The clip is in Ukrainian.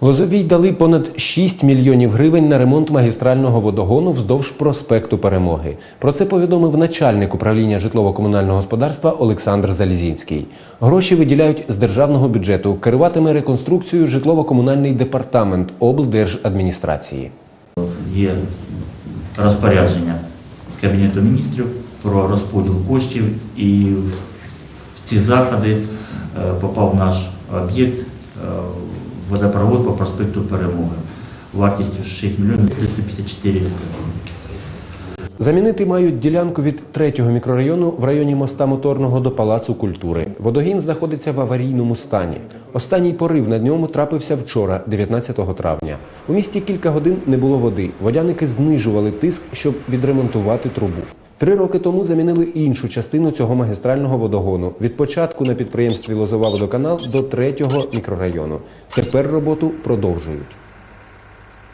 Лозовій дали понад 6 мільйонів гривень на ремонт магістрального водогону вздовж проспекту Перемоги. Про це повідомив начальник управління житлово-комунального господарства Олександр Залізінський. Гроші виділяють з державного бюджету. Керуватиме реконструкцією житлово-комунальний департамент облдержадміністрації. Є розпорядження Кабінету міністрів про розподіл коштів і в ці заходи е, попав наш об'єкт водопровод по проспекту Перемоги вартістю 6 мільйонів 354 гривень. Замінити мають ділянку від третього мікрорайону в районі моста моторного до Палацу культури. Водогін знаходиться в аварійному стані. Останній порив на ньому трапився вчора, 19 травня. У місті кілька годин не було води. Водяники знижували тиск, щоб відремонтувати трубу. Три роки тому замінили іншу частину цього магістрального водогону від початку на підприємстві Лозова водоканал до третього мікрорайону. Тепер роботу продовжують.